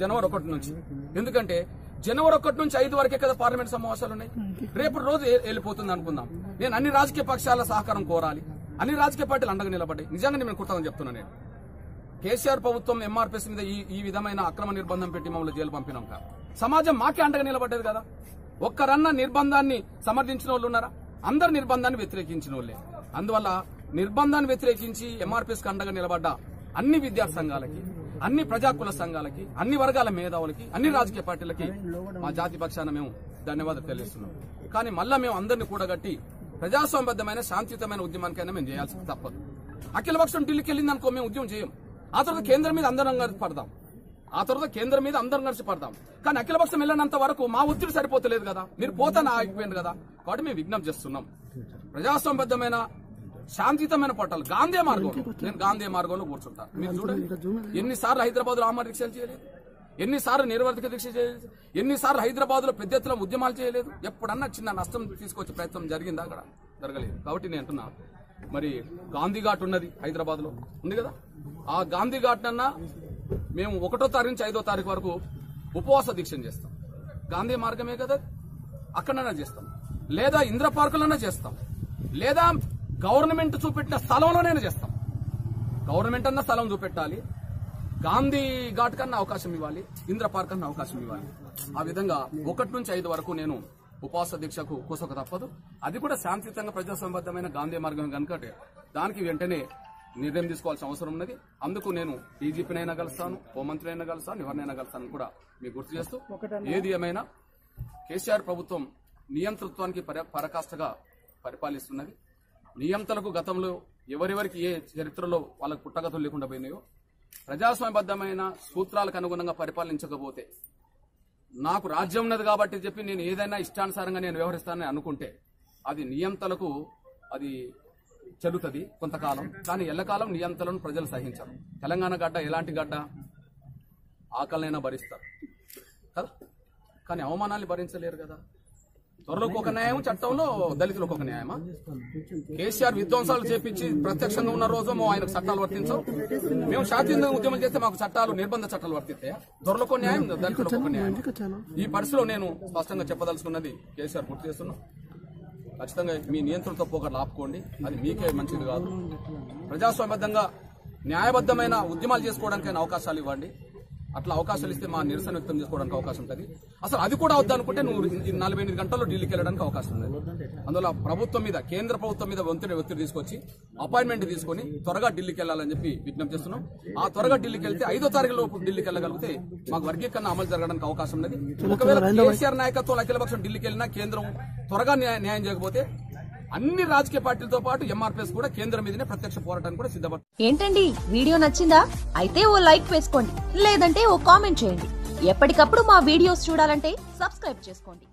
జనవరి ఒకటి నుంచి. ఎందుకంటే జనవరి ఒకటి నుంచి ఐదు వరకే కదా పార్లమెంట్ సమావేశాలు ఉన్నాయి. రేపు రోజు వెళ్ళిపోతుంది అనుకుందాం. నేను అన్ని రాజకీయ పక్షాల సహకారం కోరాలి. అన్ని రాజకీయ పార్టీలు అండగా నిలబడ్డాయి. నిజంగా నేను కుర్తానని చెప్తున్నాను నేను. కేసీఆర్ ప్రభుత్వం ఎంఆర్పీఎస్ మీద ఈ ఈ విధమైన అక్రమ నిర్బంధం పెట్టి మమ్మల్ని జైలు పంపినాం కాదు. సమాజం మాకే అండగా నిలబడ్డది కదా. ఒక్కరన్న నిర్బంధాన్ని సమర్థించిన వాళ్ళు ఉన్నారా? అందరు నిర్బంధాన్ని వ్యతిరేకించిన వాళ్ళే. అందువల్ల నిర్బంధాన్ని వ్యతిరేకించి ఎంఆర్పీఎస్కి అండగా నిలబడ్డ అన్ని విద్యా సంఘాలకి అన్ని ప్రజాకుల సంఘాలకి అన్ని వర్గాల మేధావులకి అన్ని రాజకీయ పార్టీలకి మా జాతి పక్షాన మేము ధన్యవాదాలు తెలియజేస్తున్నాం. కానీ మళ్ళా మేము అందరినీ కూడగట్టి ప్రజాస్వామ్యబద్ధమైన శాంతియుతమైన ఉద్యమానికైనా మేము చేయాల్సి తప్పదు. అఖిల పక్షం ఢిల్లీకి వెళ్ళింది అనుకో మేము ఉద్యమం చేయం. ఆ తర్వాత కేంద్రం మీద అందరం కలిసి పడదాం. ఆ తర్వాత కేంద్రం మీద అందరం కలిసి పడదాం. కానీ అఖిల పక్షం వెళ్ళినంత వరకు మా ఒత్తిడి సరిపోతలేదు కదా. మీరు పోతాను ఆగిపోయింది కదా. కాబట్టి మేము విజ్ఞప్తి చేస్తున్నాం. ప్రజాస్వామ్యబద్ధమైన శాంతియుతమైన పట్టాలు గాంధీ మార్గంలో. నేను గాంధీ మార్గంలో కూర్చుంటాను మీరు చూడండి. ఎన్నిసార్లు హైదరాబాద్లో ఆమర దీక్షలు చేయలేదు? ఎన్నిసార్లు నిర్వర్తిక దీక్ష చేయలేదు? ఎన్నిసార్లు హైదరాబాద్లో పెద్ద ఎత్తున ఉద్యమాలు చేయలేదు? ఎప్పుడన్నా చిన్న నష్టం తీసుకొచ్చే ప్రయత్నం జరిగిందా అక్కడ? జరగలేదు. కాబట్టి నేను అంటున్నా మరి గాంధీ ఘాట్ ఉన్నది హైదరాబాద్లో ఉంది కదా? ఆ గాంధీ ఘాట్ అన్నా మేము ఒకటో తారీఖు నుంచి ఐదో తారీఖు వరకు ఉపవాస దీక్షను చేస్తాం. గాంధీ మార్గమే కదా అక్కడన్నా చేస్తాం. లేదా ఇంద్ర పార్కులన్నా చేస్తాం. లేదా గవర్నమెంట్ చూపెట్టిన స్థలంలోనైనా చేస్తాం. గవర్నమెంట్ అన్న స్థలం చూపెట్టాలి. గాంధీ ఘాట్ కన్నా అవకాశం ఇవ్వాలి. ఇంద్ర పార్క్ కన్నా అవకాశం ఇవ్వాలి. ఆ విధంగా ఒకటి నుంచి ఐదు వరకు నేను ఉపవాస దీక్షకు కూసక తప్పదు. అది కూడా శాంతియుతంగా ప్రజాసంబద్ధమైన గాంధీ మార్గం కనుక దానికి వెంటనే నిర్ణయం తీసుకోవాల్సిన అవసరం ఉన్నది. అందుకు నేను డీజీపీనైనా కలుస్తాను హోంమంత్రినైనా కలుస్తాను ఎవరినైనా కలుస్తాను కూడా మీకు గుర్తు చేస్తూ ఏది ఏమైనా కేసీఆర్ ప్రభుత్వం నియంతృత్వానికి పర- పరకాష్ఠగా పరిపాలిస్తున్నది. నియంతలకు గతంలో ఎవరెవరికి ఏ చరిత్రలో వాళ్ళకు పుట్టగతులు లేకుండా పోయినాయో ప్రజాస్వామ్యబద్ధమైన సూత్రాలకు అనుగుణంగా పరిపాలించకపోతే నాకు రాజ్యం ఉన్నది కాబట్టి చెప్పి నేను ఏదైనా ఇష్టానుసారంగా నేను వ్యవహరిస్తానని అనుకుంటే అది నియంతలకు అది చెల్లుతుంది కొంతకాలం. కానీ ఎల్లకాలం నియంతలను ప్రజలు సహించరు. తెలంగాణ గడ్డ ఎలాంటి గడ్డ? ఆకలినైనా భరిస్తారు. కదా? కానీ అవమానాన్ని భరించలేరు కదా? త్వరలోకి ఒక న్యాయం చట్టంలో దళితులకు ఒక న్యాయమా? కేసీఆర్ విధ్వంసాలు చేపించి ప్రత్యక్షంగా ఉన్న రోజు మేము ఆయనకు చట్టాలు వర్తించవు మేము శాంతియుతంగా ఉద్యమం చేస్తే మాకు చట్టాలు నిర్బంధ చట్టాలు వర్తిస్తాయా త్వరలోకి న్యాయం దళితులకు ఒక న్యాయం. ఈ పరిస్థితిలో నేను స్పష్టంగా చెప్పదలుచుకున్నది కేసీఆర్ గుర్తు చేస్తున్నాం. ఖచ్చితంగా మీ నియంత్రణతో పోకర్లు ఆపుకోండి. అది మీకే మంచిది కాదు. ప్రజాస్వామ్యబద్ధంగా న్యాయబద్ధమైన ఉద్యమాలు చేసుకోవడానికి అవకాశాలు ఇవ్వండి. అట్లా అవకాశాలు ఇస్తే మా నిరసన వ్యక్తం చేసుకోవడానికి అవకాశం ఉంటుంది. అసలు అది కూడా వద్దనుకుంటే నువ్వు నలభై ఎనిమిది గంటల్లో ఢిల్లీకి వెళ్ళడానికి అవకాశం ఉంది. అందువల్ల ప్రభుత్వం మీద కేంద్ర ప్రభుత్వం మీద ఒత్తిడి ఒత్తిడి తీసుకొచ్చి అపాయింట్మెంట్ తీసుకొని త్వరగా ఢిల్లీకి వెళ్ళాలని చెప్పి విజ్ఞప్తి చేస్తున్నాం. ఆ త్వరగా ఢిల్లీకి వెళ్తే ఐదో తారీఖు లోపు ఢిల్లీకి వెళ్ళగలిగితే మాకు వర్గీకరణ అమలు జరగడానికి అవకాశం ఉన్నది. ఒకవేళ కేసీఆర్ నాయకత్వం అఖిలపక్షం ఢిల్లీకి వెళ్ళినా కేంద్రం త్వరగా న్యాయ- న్యాయం చేయకపోతే అన్ని రాజకీయ పార్టీలతో పాటు ఎంఆర్పీఎస్ కూడా కేంద్రం మీదనే ప్రత్యక్ష పోరాటానికి కూడా సిద్ధపడుతుంది ఏంటండి? వీడియో నచ్చిందా? అయితే ఓ లైక్ వేసుకోండి. లేదంటే ఓ కామెంట్ చేయండి. ఎప్పటికప్పుడు మా వీడియోస్ చూడాలంటే సబ్స్క్రైబ్ చేసుకోండి.